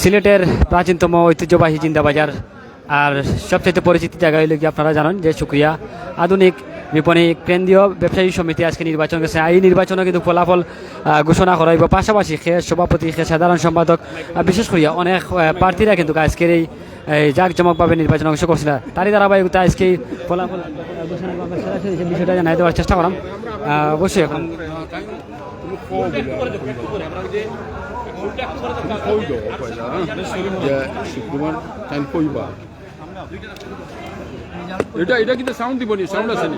সিলেটের প্রাচীনতম ঐতিহ্যবাহী জিন্দাবাজার আর সবচেয়ে পরিচিত জায়গা হইল কি আপনারা জানেন যে সুক্রিয়া। আধুনিক বিপণী কেন্দ্রীয় ব্যবসায়ী সমিতি আজকে নির্বাচন করেছে। এই নির্বাচনে কিন্তু ফলাফল ঘোষণা করা হইব। পাশাপাশি খে সভাপতি খে সাধারণ সম্পাদক বিশেষ করিয়া অনেক প্রার্থীরা কিন্তু আজকের এই জাঁকজমকভাবে নির্বাচন অংশ করছিল। তারই ধারাবাহিকতা আজকে ফলাফল ঘোষণা বিষয়টা জানাই দেওয়ার চেষ্টা করাম অবশ্যই এখন শুক্রবার টাইম কইবা এটা এটা কিন্তু সাউন্ড দিব। নি সাউন্ড আছে। নি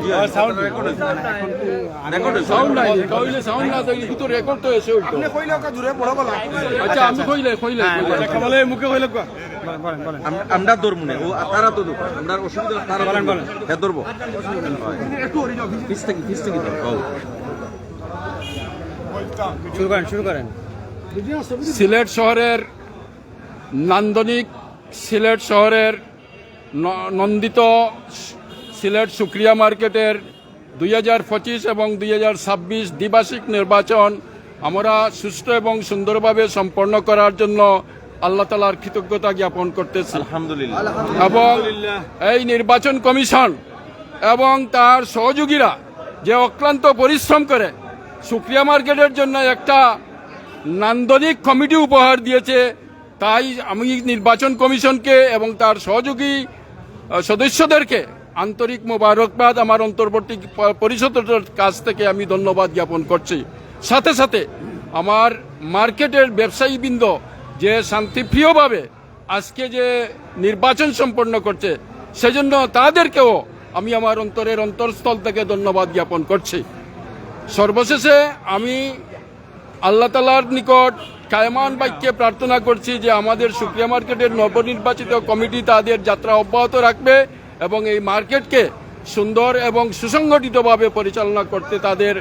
সাউন্ড নাই কইলে সাউন্ড না তো কিন্তু রেকর্ড তো এসে হইতো আচ্ছা আমি কইলে কইলে বলে মুখে কইলে আম- আমরা ধরবো না ও তারা তো ধরবো। আমরা অসুবিধা তারা বলেন বলেন। হ্যাঁ ধরবো। পিস থেকে পিস থেকে। ধরো। ও। শুরু করেন শুরু করেন। সিলেট শহরের নান্দনিক সিলেট শহরের ন- নন্দিত সিলেট সুক্রিয়া মার্কেটের দুই হাজার পঁচিশ এবং দুই হাজার ছাব্বিশ দ্বিবার্ষিক নির্বাচন আমরা সুষ্ঠু এবং সুন্দরভাবে সম্পন্ন করার জন্য আল্লাহ তালার কৃতজ্ঞতা জ্ঞাপন করতেছি। আলহামদুলিল্লাহ। এবং এই নির্বাচন কমিশন এবং তার সহযোগীরা যে অক্লান্ত পরিশ্রম করে সুক্রিয়া মার্কেটের জন্য একটা নান্দনিক কমিটি উপহার দিয়েছে। তাই আমি নির্বাচন কমিশনকে এবং তার সহযোগী সদস্যদেরকে আন্তরিক মোবারকবাদ আমার অন্তর্বর্তী পরিষদের কাছ থেকে আমি ধন্যবাদ জ্ঞাপন করছি। সাথে সাথে আমার মার্কেটের ব্যবসায়ীবৃন্দ যে শান্তিপ্রিয়ভাবে আজকে যে নির্বাচন সম্পন্ন করছে, সেজন্য তাদেরকেও আমি আমার অন্তরের অন্তরস্থল থেকে ধন্যবাদ জ্ঞাপন করছি। সর্বশেষে আমি আল্লাহ তালার নিকট কায়মান বাক্যে প্রার্থনা করছি যে আমাদের সুপ্রিয়া মার্কেটের নবনির্বাচিত কমিটি তাদের যাত্রা অব্যাহত রাখবে এবং এই মার্কেটকে সুন্দর এবং সুসংগঠিতভাবে পরিচালনা করতে তাদের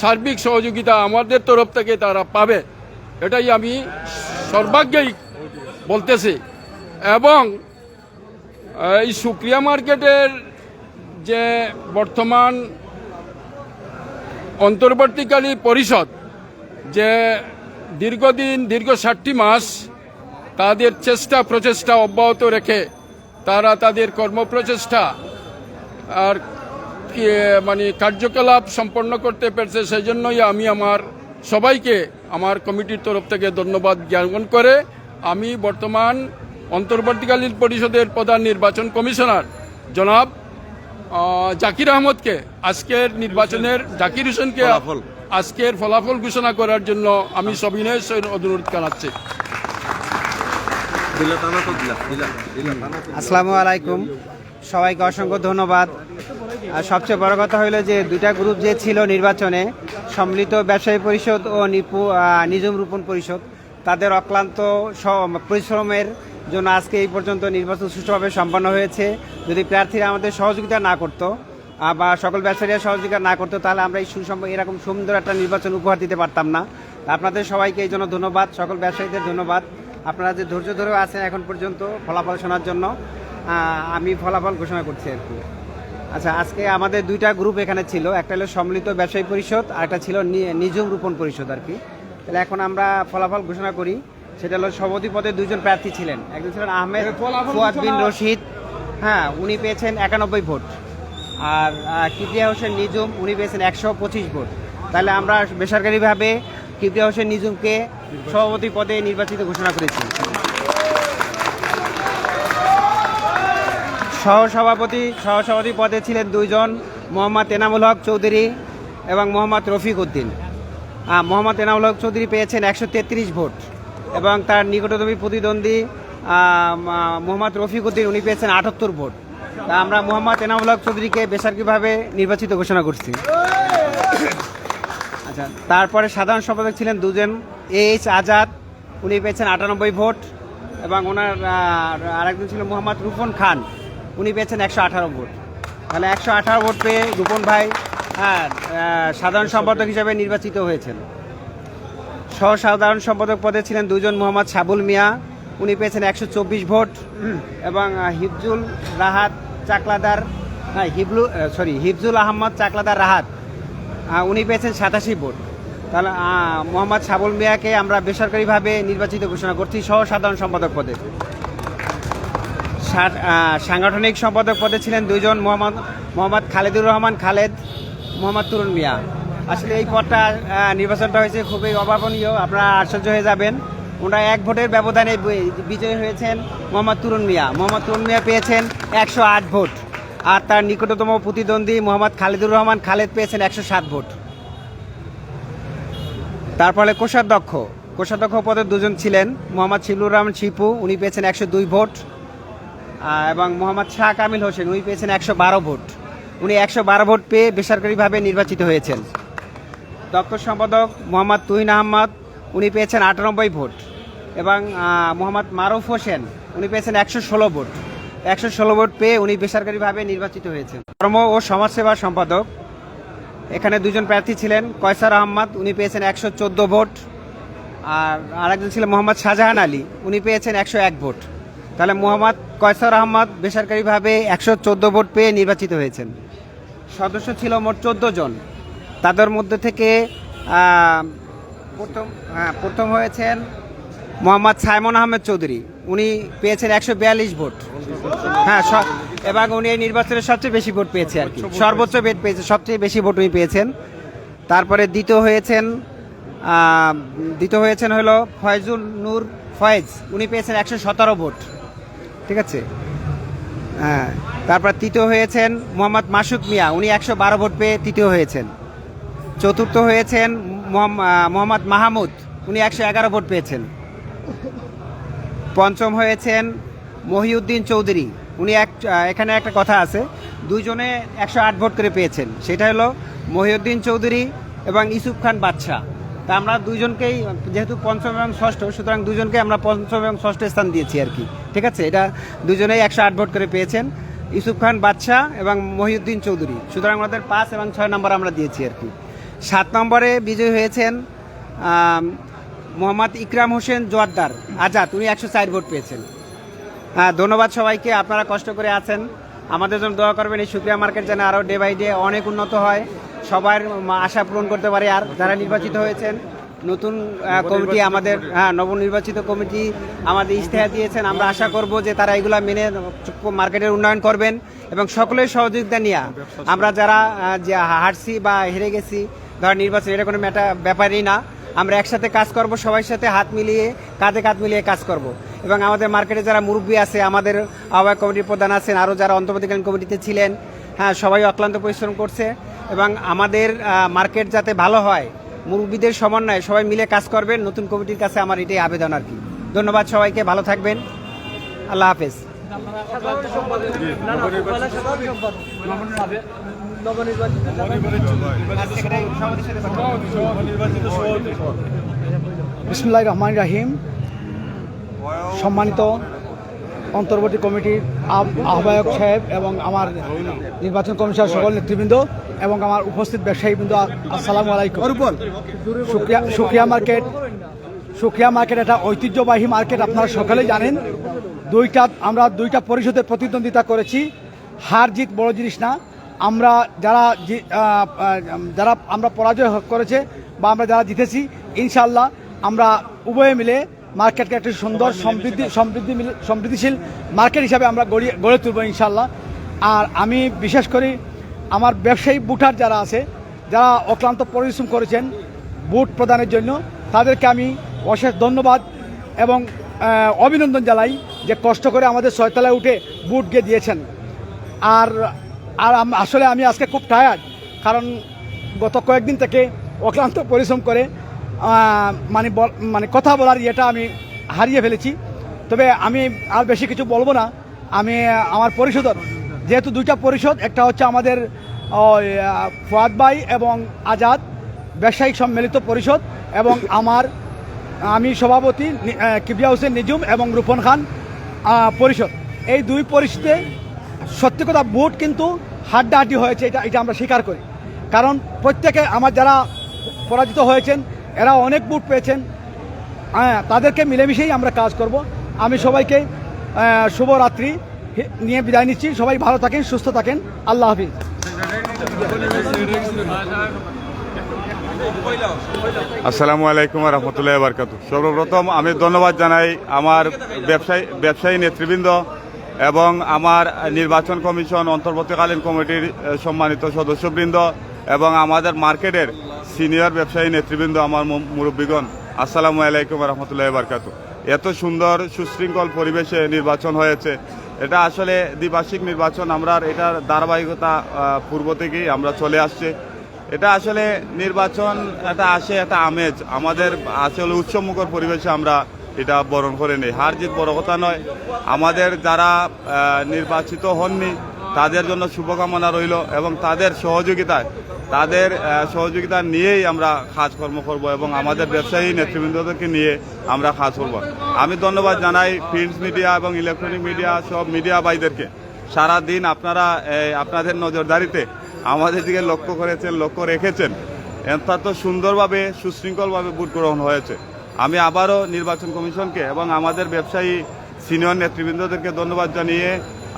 সার্বিক সহযোগিতা আমাদের তরফ থেকে তারা পাবে। এটাই আমি সর্বাগ্যেই বলতেছি। এবং এই সুক্রিয়া মার্কেটের যে বর্তমান অন্তর্বর্তীকালী পরিষদ যে দীর্ঘদিন, দীর্ঘ ষাটটি মাস তাদের চেষ্টা, প্রচেষ্টা অব্যাহত রেখে তারা তাদের কর্মপ্রচেষ্টা আর মানে কার্যকলাপ সম্পন্ন করতে পেরেছে সেই জন্যই আমি আমার সবাইকে, আমার কমিটির তরফ থেকে ধন্যবাদ জ্ঞাপন করে আমি বর্তমান অন্তর্বর্তীকালীন পরিষদের প্রধান নির্বাচন কমিশনার জনাব জাকির আহমদকে, আজকের নির্বাচনের জাকির হোসেনকে। আজকের ফলাফল ঘোষণা করার জন্য আমি সবিনয় অনুরোধ জানাচ্ছি। আসসালামু আলাইকুম। সবাইকে অসংখ্য ধন্যবাদ। আর সবচেয়ে বড় কথা হলো যে দুইটা গ্রুপ যে ছিল নির্বাচনে সম্মিলিত ব্যবসায়ী পরিষদ ও নিপু নিজম রূপণ পরিষদ তাদের অক্লান্ত পরিশ্রমের জন্য আজকে এই পর্যন্ত নির্বাচন সুষ্ঠুভাবে সম্পন্ন হয়েছে। যদি প্রার্থীরা আমাদের সহযোগিতা না করতো বা সকল ব্যবসায়ীরা সহযোগিতা না করতো তাহলে আমরা এই সুসম্প এরকম সুন্দর একটা নির্বাচন উপহার দিতে পারতাম না। আপনাদের সবাইকে এই জন্য ধন্যবাদ। সকল ব্যবসায়ীদের ধন্যবাদ। আপনারা যে ধৈর্য ধরে আছেন এখন পর্যন্ত ফলাফল শোনার জন্য আমি ফলাফল ঘোষণা করছি আর কি। আচ্ছা আজকে আমাদের দুইটা গ্রুপ এখানে ছিল। একটা হলো সম্মিলিত ব্যবসায়ী পরিষদ আর একটা ছিল নিজম রূপণ পরিষদ আর কি। তাহলে এখন আমরা ফলাফল ঘোষণা করি। সেটা হলো সভাপতি পদে দুইজন প্রার্থী ছিলেন। একজন ছিলেন আহমেদ ফুয়াদ বিন রশিদ। হ্যাঁ উনি পেয়েছেন একানব্বই ভোট। আর কিবরিয়া হোসেন নিজুম উনি পেয়েছেন একশো পঁচিশ ভোট। তাহলে আমরা বেসরকারিভাবে কিবরিয়া হোসেন নিজুমকে সভাপতি পদে নির্বাচিত ঘোষণা করেছি। সহসভাপতি সহসভাপতি পদে ছিলেন দুইজন, মোহাম্মদ এনামুল হক চৌধুরী এবং মোহাম্মদ রফিক উদ্দিন। মোহাম্মদ এনামুল হক চৌধুরী পেয়েছেন একশো তেত্রিশ ভোট এবং তার নিকটতমী প্রতিদ্বন্দ্বী মোহাম্মদ রফিক উদ্দিন, উনি পেয়েছেন আটাত্তর ভোট। তা আমরা মোহাম্মদ এনামুল হক চৌধুরীকে বেসরকারিভাবে নির্বাচিত ঘোষণা করছি। আচ্ছা তারপরে সাধারণ সম্পাদক ছিলেন দুজন এইচ আজাদ, উনি পেয়েছেন আটানব্বই ভোট এবং ওনার আরেকজন ছিল মোহাম্মদ রুফন খান, উনি পেয়েছেন একশো আঠারো ভোট। তাহলে একশো আঠারো ভোট পেয়ে রুপন ভাই হ্যাঁ সাধারণ সম্পাদক হিসাবে নির্বাচিত হয়েছেন। সহ সাধারণ সম্পাদক পদে ছিলেন দুজন, মোহাম্মদ সাবুল মিয়া, উনি পেয়েছেন একশো চব্বিশ ভোট এবং হিজুল রাহাত চাকলাদার হ্যাঁ হিবলু সরি হিফজুল আহমদ, চাকলাদার রাহাত। উনি পেয়েছেন সাতাশি ভোট। তাহলে মোহাম্মদ সাবুল মিয়াকে আমরা বেসরকারিভাবে নির্বাচিত ঘোষণা করছি, সহ সাধারণ সম্পাদক পদে। সাংগঠনিক সম্পাদক পদে ছিলেন দুইজন, মোহাম্মদ মোহাম্মদ খালেদুর রহমান, খালেদ, মোহাম্মদ তুরুন মিয়া। আসলে এই পদটা নির্বাচনটা হয়েছে খুবই অভাবনীয়, আপনারা আশ্চর্য হয়ে যাবেন। ওনারা এক ভোটের ব্যবধানে বিজয়ী হয়েছেন মোহাম্মদ তুরুন মিয়া। মোহাম্মদ তুরুন মিয়া পেয়েছেন একশো আট ভোট। আর তার নিকটতম প্রতিদ্বন্দ্বী মোহাম্মদ খালেদুর রহমান খালেদ পেয়েছেন একশো সাত ভোট। তারপরে কোষাধ্যক্ষ কোষাধ্যক্ষ পদে দুজন ছিলেন। মোহাম্মদ শিবলুর রহমান শিপু, উনি পেয়েছেন একশো দুই ভোট। এবং মোহাম্মদ শাহ কামিল হোসেন, উনি পেয়েছেন একশো বারো ভোট। উনি একশো বারো ভোট পেয়ে বেসরকারিভাবে নির্বাচিত হয়েছেন। দক্ষ সম্পাদক মোহাম্মদ তুহিন আহমদ উনি পেয়েছেন আটানব্বই ভোট। এবং মোহাম্মদ মারুফ হোসেন, উনি পেয়েছেন একশো ষোলো ভোট। একশো ষোলো ভোট পেয়ে উনি বেসরকারিভাবে নির্বাচিত হয়েছেন। ধর্ম ও সমাজসেবা সম্পাদক। এখানে দুজন প্রার্থী ছিলেন, কয়সার আহম্মদ উনি পেয়েছেন একশো চোদ্দ ভোট। আর আরেকজন ছিলেন মোহাম্মদ শাহজাহান আলী, উনি পেয়েছেন একশো এক ভোট। তাহলে মোহাম্মদ কয়সার আহমদ বেসরকারিভাবে একশো চোদ্দ ভোট পেয়ে নির্বাচিত হয়েছেন। সদস্য ছিল মোট চোদ্দ জন। তাদের মধ্যে থেকে প্রথম হ্যাঁ প্রথম হয়েছেন মোহাম্মদ সাইমন আহমেদ চৌধুরী। উনি পেয়েছেন একশো বিয়াল্লিশ ভোট। হ্যাঁ এবং উনি এই নির্বাচনে সবচেয়ে বেশি ভোট পেয়েছে আর কি। সর্বোচ্চ ভোট পেয়েছে, সবচেয়ে বেশি ভোট উনি পেয়েছেন। তারপরে দ্বিতীয় হয়েছেন দ্বিতীয় হয়েছেন হলো ফয়জুল নূর ফয়েজ। উনি পেয়েছেন একশো সতেরো ভোট। ঠিক আছে? হ্যাঁ তারপর তৃতীয় হয়েছেন মোহাম্মদ মাসুক মিয়া। উনি একশো বারো ভোট পেয়ে তৃতীয় হয়েছেন। চতুর্থ হয়েছেন মোহাম্মদ মাহমুদ, উনি একশো এগারো ভোট পেয়েছেন। পঞ্চম হয়েছেন মহিউদ্দিন চৌধুরী, উনি এক এখানে একটা কথা আছে দুইজনে একশো আট ভোট করে পেয়েছেন। সেটা হলো মহিউদ্দিন চৌধুরী এবং ইসুফ খান বাদশাহ। তা আমরা দুইজনকেই যেহেতু পঞ্চম এবং ষষ্ঠ, সুতরাং দুজনকে আমরা পঞ্চম এবং ষষ্ঠ স্থান দিয়েছি আর কি। ঠিক আছে? এটা দুজনেই একশো আট ভোট করে পেয়েছেন, ইসুফ খান বাদশাহ এবং মহিউদ্দিন চৌধুরী। সুতরাং আমাদের পাঁচ এবং ছয় নম্বর আমরা দিয়েছি আর কি। সাত নম্বরে বিজয়ী হয়েছেন মোহাম্মদ ইকরাম হোসেন জোয়ারদার আজাদ উনি একশো চার ভোট পেয়েছেন। হ্যাঁ ধন্যবাদ সবাইকে আপনারা কষ্ট করে আছেন। আমাদের জন্য দোয়া করবেন এই সুপ্রিয়া মার্কেট যেন আরও ডে বাই ডে অনেক উন্নত হয়। সবার আশা পূরণ করতে পারে। আর যারা নির্বাচিত হয়েছেন নতুন কমিটি আমাদের হ্যাঁ নবনির্বাচিত কমিটি আমাদের ইশতেহার দিয়েছেন। আমরা আশা করব যে তারা এগুলা মেনে মার্কেটের উন্নয়ন করবেন এবং সকলের সহযোগিতা নিয়ে। আমরা যারা যে হারছি বা হেরে গেছি ধর নির্বাচন এটা কোনো ম্যাটা ব্যাপারই না। আমরা একসাথে কাজ করব সবার সাথে হাত মিলিয়ে কাঁধে কাঁধ মিলিয়ে কাজ করব। এবং আমাদের মার্কেটে যারা মুরব্বী আছে আমাদের আহ্বায়ক কমিটির প্রধান আছেন আরও যারা অন্তর্বর্তীকালীন কমিটিতে ছিলেন হ্যাঁ সবাই অক্লান্ত পরিশ্রম করছে। এবং আমাদের মার্কেট যাতে ভালো হয় মুরব্বীদের সমন্বয়ে সবাই মিলে কাজ করবেন নতুন কমিটির কাছে আমার এটাই আবেদন আর কি। ধন্যবাদ সবাইকে ভালো থাকবেন। আল্লাহ হাফেজ। বিসমুল্লাহ রহমান রাহিম সম্মানিত অন্তর্বর্তী কমিটির আহ- আহ্বায়ক সাহেব এবং আমার নির্বাচন কমিশনের সকল নেতৃবৃন্দ এবং আমার উপস্থিত ব্যবসায়ীবৃন্দ আসসালামু আলাইকুম। সুক্রিয়া সুক্রিয়া মার্কেট সুক্রিয়া মার্কেট একটা ঐতিহ্যবাহী মার্কেট আপনারা সকলেই জানেন। দুইটা আমরা দুইটা পরিষদের প্রতিদ্বন্দ্বিতা করেছি। হার জিত বড় জিনিস না আমরা যারা যারা আমরা পরাজয় করেছে বা আমরা যারা জিতেছি ইনশাল্লাহ আমরা উভয়ে মিলে মার্কেটকে একটা সুন্দর সমৃদ্ধি সমৃদ্ধি মিলে- সমৃদ্ধিশীল মার্কেট হিসাবে আমরা গড়িয়ে গড়ে তুলব ইনশাল্লাহ আর আমি বিশেষ করি আমার ব্যবসায়ী বুটার যারা আছে যারা অক্লান্ত পরিশ্রম করেছেন বুট প্রদানের জন্য তাদেরকে আমি অশেষ ধন্যবাদ এবং অভিনন্দন জানাই যে কষ্ট করে আমাদের ছয়তলায় উঠে বুট গিয়ে দিয়েছেন। আর আর আসলে আমি আজকে খুব টায়ার্ড কারণ গত কয়েকদিন থেকে অক্লান্ত পরিশ্রম করে মানে মানে কথা বলার ইয়েটা আমি হারিয়ে ফেলেছি। তবে আমি আর বেশি কিছু বলব না। আমি আমার পরিষদর যেহেতু দুইটা পরিষদ একটা হচ্ছে আমাদের ফুয়াদ এবং আজাদ ব্যবসায়িক সম্মিলিত পরিষদ এবং আমার, আমি সভাপতি কিবিয়া হোসেন নিজুম এবং রূপন খান পরিষদ এই দুই পরিষদে সত্যি কথা, ভোট কিন্তু হাড্ডাহাড্ডি হয়েছে, এটা এটা আমরা স্বীকার করি। কারণ প্রত্যেকে আমার যারা পরাজিত হয়েছেন, এরা অনেক বুট পেয়েছেন। হ্যাঁ তাদেরকে মিলেমিশেই আমরা কাজ করব। আমি সবাইকে শুভরাত্রি নিয়ে বিদায় নিচ্ছি। সবাই ভালো থাকেন, সুস্থ থাকেন। আল্লাহ হাফিজ। আসসালামু আলাইকুম রহমতুল্লাহ বারকাত সর্বপ্রথম আমি ধন্যবাদ জানাই আমার ব্যবসায়ী ব্যবসায়ী নেতৃবৃন্দ এবং আমার নির্বাচন কমিশন অন্তর্বর্তীকালীন কমিটির সম্মানিত সদস্যবৃন্দ এবং আমাদের মার্কেটের সিনিয়র ব্যবসায়ী নেতৃবৃন্দ আমার মুরব্বীগণ, আসসালামু আলাইকুম রহমতুল্লাহ বারকাত এত সুন্দর, সুশৃঙ্খল পরিবেশে নির্বাচন হয়েছে। এটা আসলে দ্বিবার্ষিক নির্বাচন, আমরা এটার ধারাবাহিকতা পূর্ব থেকেই আমরা চলে আসছে। এটা আসলে নির্বাচন, এটা আসে একটা আমেজ। আমাদের আসলে উৎসবমুখর পরিবেশে আমরা এটা বরণ করে নেই। হার জিত বড় কথা নয়। আমাদের যারা নির্বাচিত হননি, তাদের জন্য শুভকামনা রইল এবং তাদের সহযোগিতায়, তাদের সহযোগিতা নিয়েই আমরা কাজকর্ম করব এবং আমাদের ব্যবসায়ী নেতৃবৃন্দদেরকে নিয়ে আমরা কাজ করব। আমি ধন্যবাদ জানাই প্রিন্ট মিডিয়া এবং ইলেকট্রনিক মিডিয়া সব মিডিয়া ভাইদেরকে। সারা দিন আপনারা আপনাদের নজরদারিতে আমাদের দিকে লক্ষ্য করেছেন, লক্ষ্য রেখেছেন। অত্যন্ত সুন্দরভাবে, সুশৃঙ্খলভাবে ভোট গ্রহণ হয়েছে। আমি আবারও নির্বাচন কমিশনকে এবং আমাদের ব্যবসায়ী সিনিয়র নেতৃবৃন্দদেরকে ধন্যবাদ জানিয়ে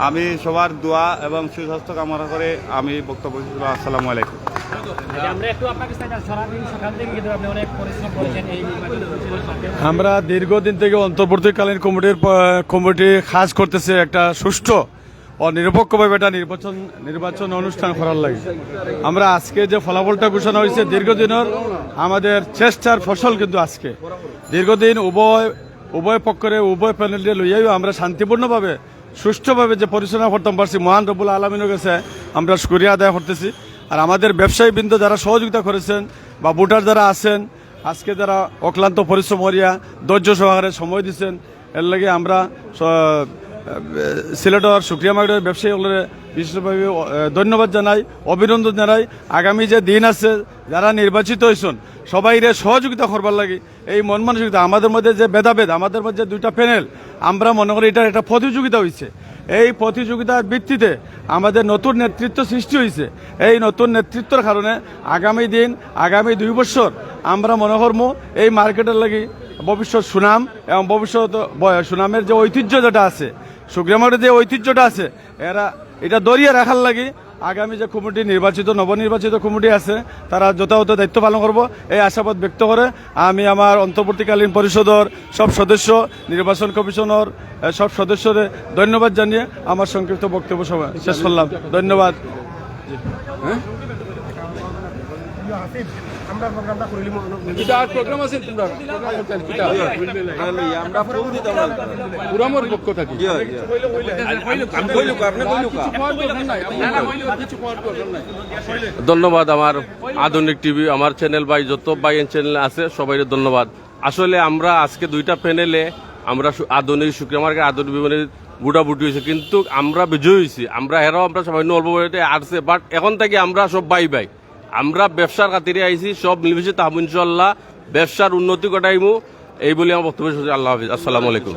আমি সবার দোয়া এবং সুস্বাস্থ্য কামনা করে আমি বক্তব্য। আসসালামু আলাইকুম আচ্ছা, আমরা একটু আপনার কাছে জানতে চাই, সারাদিন সকাল থেকে কিন্তু আপনি অনেক পরিশ্রম করেছেন এই নির্বাচন কমিশনের সাথে। আমরা দীর্ঘদিন থেকে অন্তর্বর্তীকালীন কমিটির কমিটি কাজ করতেছে একটা সুষ্ঠু ও নিরপেক্ষভাবে একটা নির্বাচন নির্বাচন অনুষ্ঠান করার লাগে। আমরা আজকে যে ফলাফলটা ঘোষণা হয়েছে দীর্ঘদিনের, আমাদের চেষ্টার ফসল কিন্তু আজকে। দীর্ঘদিন উভয় উভয় পক্ষরে উভয় প্যানেলকে লইয়াও আমরা শান্তিপূর্ণভাবে, সুষ্ঠুভাবে যে পরিচালনা করতাম পারছি মহান রবুল আলমিনের কাছে আমরা শুক্রিয়া আদায় করতেছি। আর আমাদের ব্যবসায়ী বৃন্দ যারা সহযোগিতা করেছেন বা ভোটার যারা আছেন, আজকে যারা অক্লান্ত পরিশ্রম করিয়া ধৈর্য সহকারে সময় দিচ্ছেন, এর লাগে আমরা সিলেটর সুক্রিয়া মার্কেটের ব্যবসায়ীগুলোর বিশেষভাবে ধন্যবাদ জানাই, অভিনন্দন জানাই। আগামী যে দিন আছে, যারা নির্বাচিত হয়েছেন, সবাইরে সহযোগিতা করবার লাগে। এই মন মানসিকতা, আমাদের মধ্যে যে ভেদাভেদ, আমাদের মধ্যে দুইটা প্যানেল আমরা মনে করি এটা একটা প্রতিযোগিতা হয়েছে এই প্রতিযোগিতার ভিত্তিতে আমাদের নতুন নেতৃত্ব সৃষ্টি হয়েছে এই নতুন নেতৃত্বের কারণে আগামী দিন, আগামী দুই বছর আমরা মনে করব এই মার্কেটের লাগি ভবিষ্যৎ সুনাম এবং ভবিষ্যৎ সুনামের যে ঐতিহ্য যেটা আছে সুগ্রামের যে ঐতিহ্যটা আছে এরা এটা দরিয়ে রাখার লাগি আগামী যে কমিটি নির্বাচিত নবনির্বাচিত কমিটি আছে তারা যথাযথ দায়িত্ব পালন করব। এই আশাবাদ ব্যক্ত করে আমি আমার অন্তর্বর্তীকালীন পরিষদর সব সদস্য নির্বাচন কমিশনের সব সদস্যরে ধন্যবাদ জানিয়ে আমার সংক্ষিপ্ত বক্তব্য শেষ করলাম। ধন্যবাদ। আর প্রোগ্রাম আছে তোমরা? প্রোগ্রাম করতেন আমরা দিতাম পুরামর পক্ষ থাকি। ধন্যবাদ আমার আধুনিক টিভি আমার চ্যানেল ভাই যত ভাই চ্যানেল আছে সবাই ধন্যবাদ। আসলে আমরা আজকে দুইটা প্যানেলে আমরা আধুনিক শুক্রিয়া মার্কেট আধুনিক বিমানের বুটাবুটি হয়েছে কিন্তু আমরা বিজয়ী হয়েছি। আমরা হেরাও আমরা সবাই অল্প বয়সে আসছে বাট এখন থেকে আমরা সব বাই বাই আমরা ব্যবসার খাতিরে আইছি সব মিলেমিশে তাহবো ইনশাল্লাহ ব্যবসার উন্নতি ঘটাইমু এই বলে আমার বক্তব্য করছি। আল্লাহ হাফিজ। আসসালামু আলাইকুম।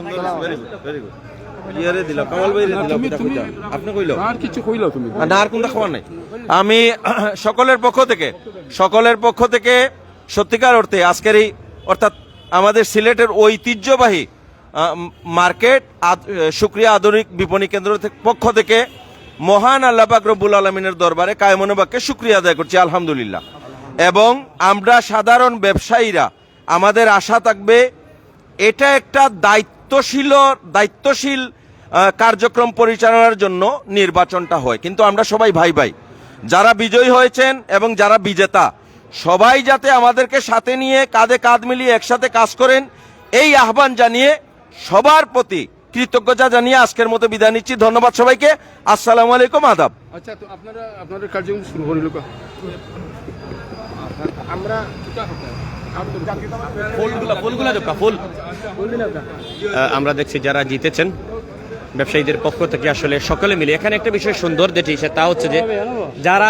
আমি সকলের পক্ষ থেকে সকলের পক্ষ থেকে সত্যিকার অর্থে আজকের এই অর্থাৎ আমাদের সিলেটের ঐতিহ্যবাহী মার্কেট সুক্রিয়া আধুনিক বিপণী কেন্দ্র পক্ষ থেকে মহান আল্লাহ রব্বুল আলমিনের দরবারে কায়মনোবাক্যে সুক্রিয়া আদায় করছি, আলহামদুলিল্লাহ। এবং আমরা সাধারণ ব্যবসায়ীরা, আমাদের আশা থাকবে, এটা একটা দায়িত্বশীল দায়িত্বশীল কার্যক্রম পরিচালনার জন্য নির্বাচনটা হয়। কিন্তু আমরা সবাই ভাই ভাই, যারা বিজয়ী হয়েছেন এবং যারা বিজেতা, সবাই যাতে আমাদেরকে সাথে নিয়ে কাঁধে কাঁধ মিলিয়ে একসাথে কাজ করেন, এই আহ্বান জানিয়ে সবার প্রতি কৃতজ্ঞতা জানিয়ে আজকের মতো বিদায় নিচ্ছি। ধন্যবাদ সবাইকে। আসসালামু আলাইকুম আদাব। আচ্ছা তো আপনারা আপনাদের কার্যক্রম শুরু আহ, আমরা দেখছি যারা জিতেছেন ব্যবসায়ীদের পক্ষ থেকে আসলে সকলে মিলে এখানে একটা বিষয় সুন্দর যেটি সে তা হচ্ছে যে যারা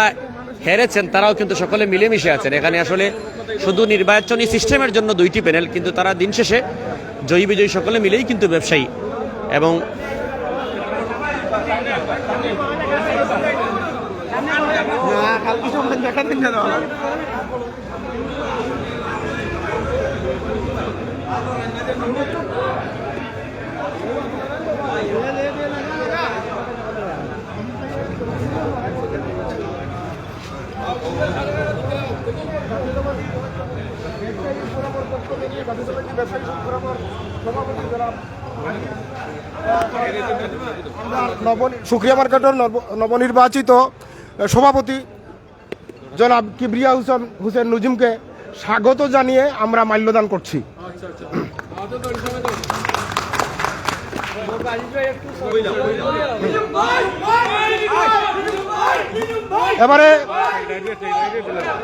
হেরেছেন তারাও কিন্তু সকলে মিলেমিশে আছেন। এখানে আসলে শুধু নির্বাচনী সিস্টেমের জন্য দুইটি প্যানেল কিন্তু তারা দিন শেষে জয়ী বিজয়ী সকলে মিলেই কিন্তু ব্যবসায়ী এবং ব্যবসায়ী সংগ্রামের সভাপতি যারা সুক্রিয়া মার্কেটের নব- নবনির্বাচিত সভাপতি জনাব কিবরিয়া হুসেন হুসেন নুজিমকে স্বাগত জানিয়ে আমরা মাল্যদান করছি। এবারে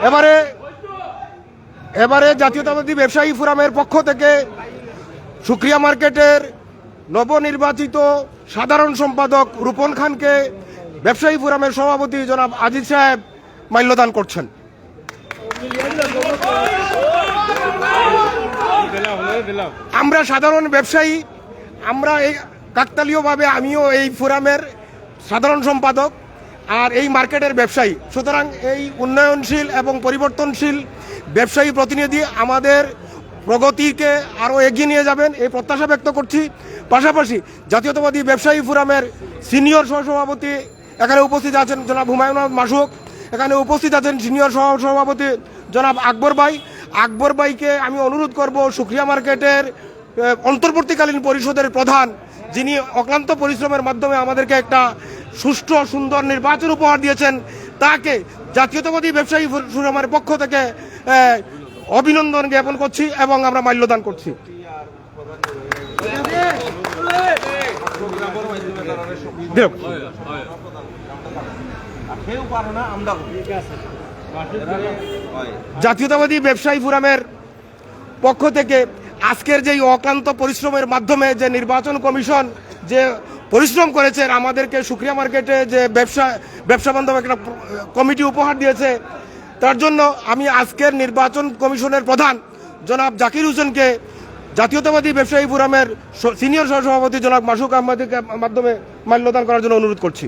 এবারে এবারে জাতীয়তাবাদী ব্যবসায়ী ফোরামের পক্ষ থেকে সুক্রিয়া মার্কেটের নবনির্বাচিত সাধারণ সম্পাদক রূপন খানকে ব্যবসায়ী ফোরামের সভাপতি জনাব আজিজ সাহেব মাল্যদান করছেন। আমরা সাধারণ ব্যবসায়ী, আমরা এই কাকতালীয়ভাবে আমিও এই ফোরামের সাধারণ সম্পাদক আর এই মার্কেটের ব্যবসায়ী। সুতরাং এই উন্নয়নশীল এবং পরিবর্তনশীল ব্যবসায়ী প্রতিনিধি আমাদের প্রগতিকে আরও এগিয়ে নিয়ে যাবেন, এই প্রত্যাশা ব্যক্ত করছি। পাশাপাশি জাতীয়তাবাদী ব্যবসায়ী ফোরামের সিনিয়র সহসভাপতি, এখানে উপস্থিত আছেন জনাব হুমায়ুন মাসুক এখানে উপস্থিত আছেন সিনিয়র সহ সভাপতি জনাব আকবর ভাই আকবর ভাইকে আমি অনুরোধ করব সুক্রিয়া মার্কেটের অন্তর্বর্তীকালীন পরিষদের প্রধান, যিনি অক্লান্ত পরিশ্রমের মাধ্যমে আমাদেরকে একটা সুষ্ঠু সুন্দর নির্বাচন উপহার দিয়েছেন, তাকে জাতীয়তাবাদী ব্যবসায়ী ফোরামের পক্ষ থেকে অভিনন্দন জ্ঞাপন করছি এবং আমরা মাল্যদান করছি। জাতীয়তাবাদী ব্যবসায়ী ফোরামের পক্ষ থেকে আজকের যেই অক্লান্ত পরিশ্রমের মাধ্যমে যে নির্বাচন কমিশন যে পরিশ্রম করেছেন, আমাদেরকে সুক্রিয়া মার্কেটে যে ব্যবসা ব্যবসা বান্ধব একটা কমিটি উপহার দিয়েছে, তার জন্য আমি আজকের নির্বাচন কমিশনের প্রধান জনাব জাকির হোসেনকে জাতীয়তাবাদী ব্যবসায়ী ফোরামের সিনিয়র সহসভাপতি জনাব মাসুক আহমদের মাধ্যমে মাল্যদান করার জন্য অনুরোধ করছি।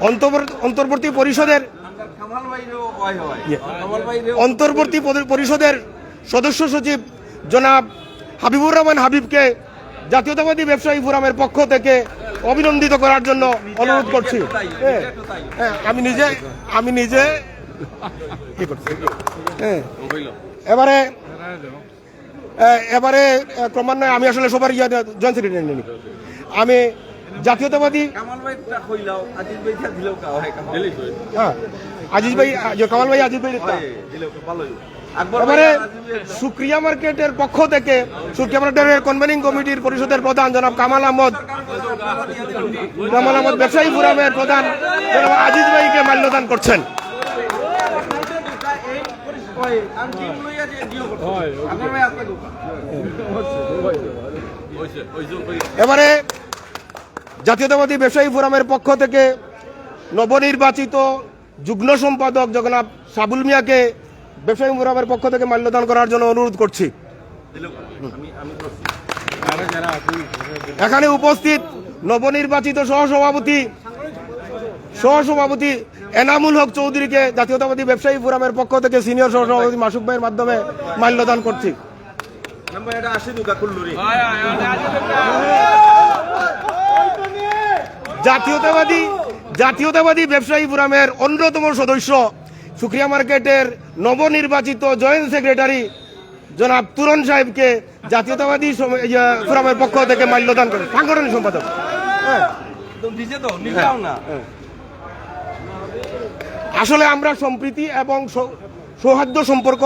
অন্তর্বর্তী- অন্তর্বর্তী পরিষদের অন্তর্বর্তী পরিষদের সদস্য সচিব জনাব হাবিবুর রহমান হাবিবকে জাতীয়তাবাদী ব্যবসায়ী ফোরামের পক্ষ থেকে অভিনন্দিত করার জন্য অনুরোধ করছি। হ্যাঁ, হ্যাঁ, আমি নিজে আমি নিজে কি করছি? হ্যাঁ, এবারে এবারে ক্রমান্বয়ে আমি আসলে সবার ইয়া জয়েন্ট সেক্রেটারি নিই আমি জাতীয়তাবাদী হ্যাঁ আজিজ ভাই কামাল ভাই আজিজ ভাই এবারে সুক্রিয়া মার্কেটের পক্ষ থেকে সুক্রিয়া মার্কেটের কনভেনিং কমিটির পরিষদের প্রধান জনাব কামাল আহমদ কামাল আহমদ ব্যবসায়ী ফোরামের প্রধান আজিজ ভাইকে মাল্যদান করছেন। এবারে জাতীয়তাবাদী ব্যবসায়ী ফোরামের পক্ষ থেকে নবনির্বাচিত যুগ্ম সম্পাদক জগন্নাথ সাবুল মিয়াকে ব্যবসায়ী ফোরামের পক্ষ থেকে মাল্যদান করার জন্য অনুরোধ করছি। এখানে উপস্থিত নবনির্বাচিত সহসভাপতি সহসভাপতি এনামুল হক চৌধুরীকে জাতীয়তাবাদী ব্যবসায়ী ফোরামের পক্ষ থেকে সিনিয়র সহসভাপতি মাসুক ভাইয়ের মাধ্যমে মাল্যদান করছি। জাতীয়তাবাদী জাতীয়তাবাদী ব্যবসায়ী ফোরামের অন্যতম সদস্য সুক্রিয়া মার্কেটের নবনির্বাচিত জয়েন্ট সেক্রেটারি জনাব তুরন সাহেবকে জাতীয়তাবাদী ইয়ে, ফোরামের পক্ষ থেকে মাল্যদান করেন সাংগঠনিক সম্পাদক। হ্যাঁ। আসলে আমরা সম্প্রীতি এবং সৌহার্দ্য সম্পর্ক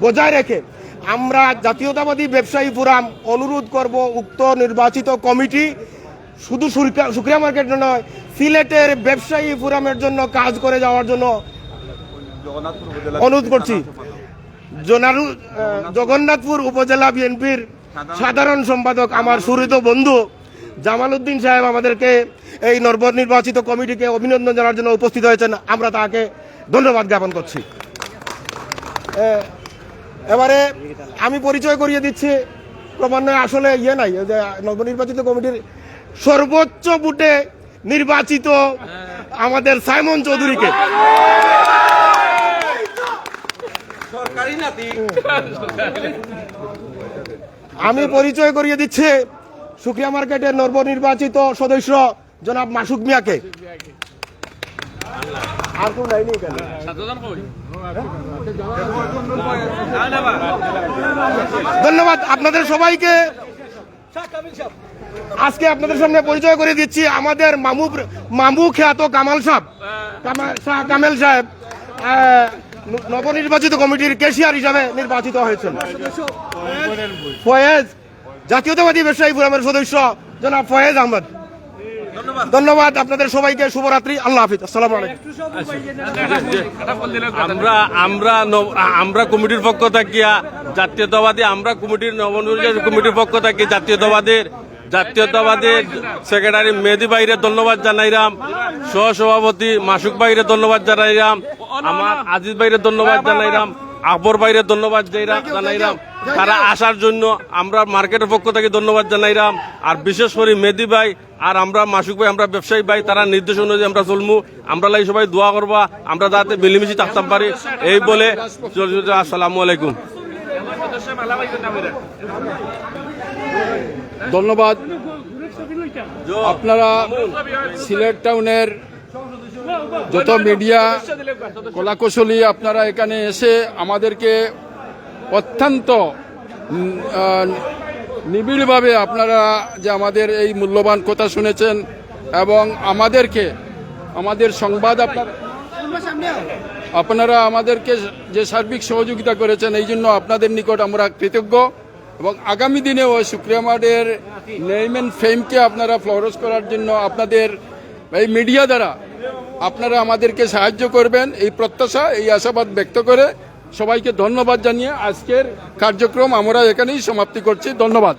বজায় রেখে আমরা জাতীয়তাবাদী ব্যবসায়ী ফোরাম অনুরোধ করব উক্ত নির্বাচিত কমিটি শুধু সুক্রিয়া মার্কেট নয় সিলেটের ব্যবসায়ী ফোরামের জন্য কাজ করে যাওয়ার জন্য অনুরোধ করছি। জোনারু জগন্নাথপুর উপজেলা বিএনপির সাধারণ সম্পাদক আমার সুহৃদ বন্ধু জামাল উদ্দিন সাহেব আমাদেরকে এই নবনির্বাচিত কমিটিকে অভিনন্দন জানার জন্য উপস্থিত হয়েছেন। আমরা তাকে ধন্যবাদ জ্ঞাপন করছি। এবারে আমি পরিচয় করিয়ে দিচ্ছি। ক্রমান্বয়ে আসলে ইয়ে নাই যে নবনির্বাচিত কমিটির সর্বোচ্চ বুটে নির্বাচিত আমাদের সাইমন চৌধুরীকে। আমি পরিচয় করিয়ে দিচ্ছি। সুকিয়া মার্কেটের নবনির্বাচিত সদস্য জনাব মাসুক মিয়াকে। ধন্যবাদ, আপনাদের সবাইকে। আজকে আপনাদের সামনে পরিচয় করে দিচ্ছি আমাদের মামু মামু খ্যাত কামাল সাহেব শাহ কামেল সাহেব নবনির্বাচিত কমিটির কেশিয়ার হিসাবে নির্বাচিত হয়েছেন। ফয়েজ জাতীয়তাবাদী ব্যবসায়ী ফোরামের সদস্য জনাব ফয়েজ আহমদ। ধন্যবাদ। আপনাদের সবাইকে শুভরাত্রি আল্লাহ হাফিজ আসসালামু আমরা আমরা আমরা কমিটির পক্ষ থাকিয়া জাতীয়তাবাদী আমরা কমিটির নবনির্বাচিত কমিটির পক্ষ থাকি জাতীয়তাবাদের জাতীয়তাবাদের সেক্রেটারি মেহেদি বাইরে ধন্যবাদ জানাইরাম সহসভাপতি মাসুক বাইরে ধন্যবাদ জানাইরাম আমার আজিজ বাইরে ধন্যবাদ জানাইরাম আকবর বাইরে ধন্যবাদ জানাইরাম জানাইরাম। তারা আসার জন্য আমরা মার্কেটের পক্ষ থেকে ধন্যবাদ জানাইরাম। আর বিশেষ করে মেহেদি ভাই আর আমরা মাসুক ভাই আমরা ব্যবসায়ী ভাই তারা নির্দেশ অনুযায়ী আমরা চলমু। আমরা লাই সবাই দোয়া করবা আমরা যাতে মিলিমিশি থাকতাম পারি। এই বলে আসসালামু আলাইকুম। ধন্যবাদ। আপনারা সিলেট টাউনের যত মিডিয়া কলাকুশলী আপনারা এখানে এসে আমাদেরকে অত্যন্ত নিবিড়ভাবে আপনারা যে আমাদের এই মূল্যবান কথা শুনেছেন এবং আমাদেরকে, আমাদের সংবাদ আপনারা আমাদেরকে যে সার্বিক সহযোগিতা করেছেন এই জন্য আপনাদের নিকট আমরা কৃতজ্ঞ এবং আগামী দিনেও সুক্রিয়া মার্টের নেইম অ্যান্ড ফেমকে আপনারা ফ্লোরস করার জন্য আপনাদের এই মিডিয়া দ্বারা আপনারা আমাদেরকে সাহায্য করবেন এই প্রত্যাশা, এই আশাবাদ ব্যক্ত করে সবাইকে ধন্যবাদ জানিয়ে আজকের কার্যক্রম আমরা এখানেই সমাপ্তি করছি। ধন্যবাদ।